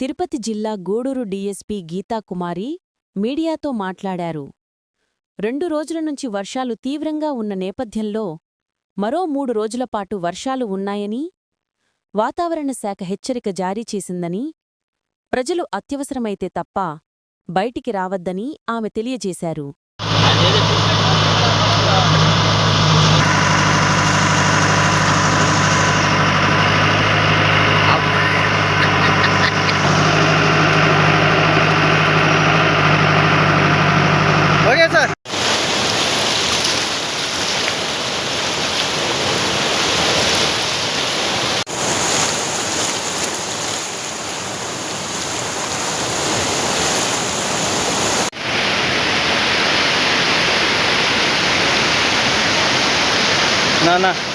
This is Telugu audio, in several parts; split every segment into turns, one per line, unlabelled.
తిరుపతి జిల్లా గూడూరు డీఎస్పీ గీతాకుమారి మీడియాతో మాట్లాడారు. రెండు రోజుల నుంచి వర్షాలు తీవ్రంగా ఉన్న నేపథ్యంలో మరో మూడు రోజులపాటు వర్షాలు ఉన్నాయని వాతావరణ శాఖ హెచ్చరిక జారీ చేసిందని ప్రజలు అత్యవసరమైతే తప్ప బయటికి రావద్దని ఆమె తెలియజేశారు.
నాన్న
అందరికీ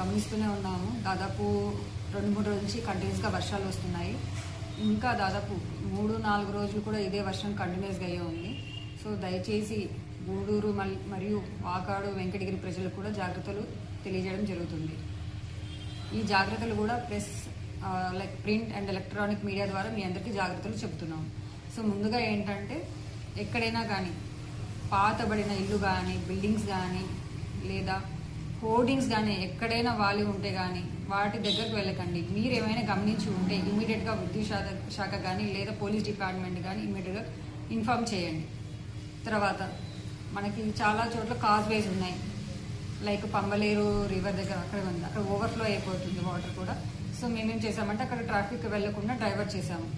గమనిస్తూనే ఉన్నాము. దాదాపు రెండు మూడు రోజుల నుంచి కంటిన్యూస్గా వర్షాలు వస్తున్నాయి. ఇంకా దాదాపు మూడు నాలుగు రోజులు కూడా ఇదే వర్షం కంటిన్యూస్గా అయ్యే ఉంది. సో దయచేసి గూడూరు మల్- మరియు వాకాడు వెంకటగిరి ప్రజలకు కూడా జాగ్రత్తలు తెలియజేయడం జరుగుతుంది. ఈ జాగ్రత్తలు కూడా press like print and electronic media ద్వారా మీ అందరికీ జాగ్రత్తలు చెప్తున్నాం సో ముందుగా ఏంటంటే ఎక్కడైనా కానీ పాతబడిన ఇల్లు కానీ బిల్డింగ్స్ కానీ లేదా హోర్డింగ్స్ కానీ ఎక్కడైనా వాలి ఉంటే కానీ వాటి దగ్గరకు వెళ్ళకండి. మీరు ఏమైనా గమనించి ఉంటే ఇమీడియట్గా విద్యుత్ శాఖ శాఖ కానీ లేదా పోలీస్ డిపార్ట్మెంట్ కానీ ఇమీడియట్గా ఇన్ఫామ్ చేయండి. తర్వాత మనకి చాలా చోట్ల కాజ్వేస్ ఉన్నాయి. లైక్ పంబలేరు రివర్ దగ్గర అక్కడ ఉంది. అక్కడ ఓవర్ఫ్లో అయిపోతుంది వాటర్ కూడా. సో మేమేం చేసామంటే అక్కడ ట్రాఫిక్ వెళ్ళకుండా డైవర్ట్ చేసాము.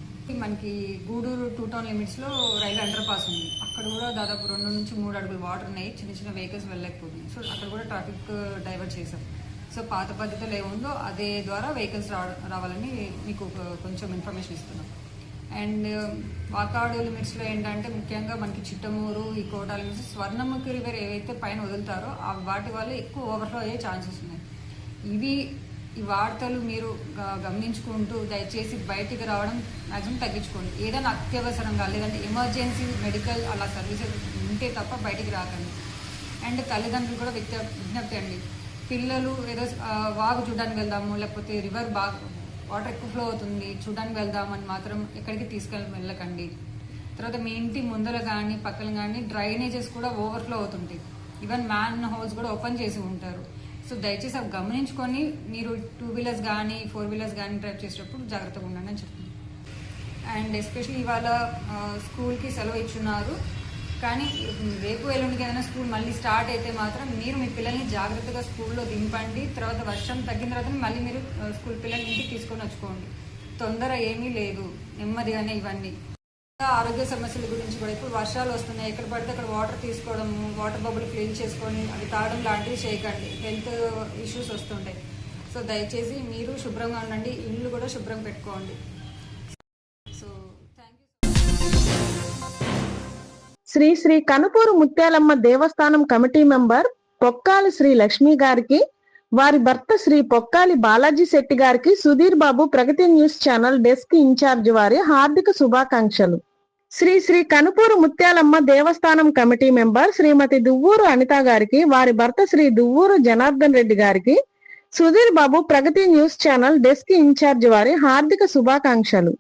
మనకి గూడూరు టూ టౌన్ లిమిట్స్లో రైలు అండర్ పాస్ ఉంది. అక్కడ కూడా దాదాపు రెండు నుంచి మూడు అడుగులు వాటర్ ఉన్నాయి. చిన్న చిన్న వెహికల్స్ వెళ్ళలేకపోతుంది సో అక్కడ కూడా ట్రాఫిక్ డైవర్ట్ చేశారు సో పాత పద్ధతిలో ఏముందో అదే ద్వారా వెహికల్స్ రావాలని మీకు కొంచెం ఇన్ఫర్మేషన్ ఇస్తున్నాం. అండ్ వాకాడు లిమిట్స్లో ఏంటంటే ముఖ్యంగా మనకి చిట్టమూరు ఈ కోట లిమిట్స్ స్వర్ణముఖి రివర్ ఏవైతే పైన వదులుతారో వాటి వల్ల ఎక్కువ ఓవర్ఫ్లో అయ్యే ఛాన్సెస్ ఉన్నాయి. ఇవి ఈ వార్తలు మీరు గ- గమనించుకుంటూ దయచేసి బయటికి రావడం మ్యాక్సిమం తగ్గించుకోండి. ఏదైనా అత్యవసరంగా లేదంటే ఎమర్జెన్సీ మెడికల్ అలా సర్వీసెస్ ఉంటే తప్ప బయటికి రాకండి. అండ్ తల్లిదండ్రులు కూడా విజ్ఞ విజ్ఞప్తి అండి. పిల్లలు ఏదో వాగు చూడడానికి వెళ్దాము లేకపోతే రివర్ బాగా వాటర్ ఎక్కువ ఫ్లో అవుతుంది చూడడానికి వెళ్దామని మాత్రం ఎక్కడికి తీసుకెళ్ళి వెళ్ళకండి. తర్వాత మీ ఇంటి ముందర కానీ పక్కన కానీ డ్రైనేజెస్ కూడా ఓవర్ఫ్లో అవుతుంటాయి. ఈవెన్ మ్యాన్ హౌస్ కూడా ఓపెన్ చేసి ఉంటారు. సో దయచేసి అవి గమనించుకొని మీరు టూ వీలర్స్ కానీ ఫోర్ వీలర్స్ కానీ డ్రైవ్ చేసేటప్పుడు జాగ్రత్తగా ఉండండి అని చెప్తుంది అండ్ ఎస్పెషల్లీ ఇవాళ స్కూల్కి సెలవు ఇచ్చున్నారు. కానీ రేపు ఎల్లుండికి ఏదైనా స్కూల్ మళ్ళీ స్టార్ట్ అయితే మాత్రం మీరు మీ పిల్లల్ని జాగ్రత్తగా స్కూల్లో దింపండి. తర్వాత వర్షం తగ్గిన తర్వాత మళ్ళీ మీరు స్కూల్ పిల్లల్ని ఇంటికి తీసుకొని వచ్చుకోండి. తొందర ఏమీ లేదు. నెమ్మదిగానే ఇవన్నీ. ఆరోగ్య సమస్యల గురించి కూడా ఇప్పుడు వర్షాలు వస్తున్నాయి. ఎక్కడ పడితే అక్కడ వాటర్ తీసుకోవడం వాటర్ బబుల్ క్లీన్ చేసుకొని అవి తాగడం లాంటివి చేయకండి. హెల్త్ ఇష్యూస్ వస్తుంటాయి. సో దయచేసి మీరు శుభ్రంగా ఉండండి. ఇల్లు కూడా శుభ్రం పెట్టుకోండి. సో
శ్రీ శ్రీ కనుపూరు ముత్యాలమ్మ దేవస్థానం కమిటీ మెంబర్ పొక్కాలి శ్రీ లక్ష్మి గారికి వారి భర్త శ్రీ పొక్కాలి బాలాజీ శెట్టి గారికి Sudheer Babu Pragati news channel desk in charge వారి హార్దిక శుభాకాంక్షలు. శ్రీ శ్రీ కనుపూరు ముత్యాలమ్మ దేవస్థానం కమిటీ మెంబర్ శ్రీమతి దువ్వూరు అనిత గారికి వారి భర్త శ్రీ దువ్వూరు జనార్దన్ రెడ్డి గారికి Sudheer Babu Pragati news channel desk in charge వారి హార్దిక శుభాకాంక్షలు.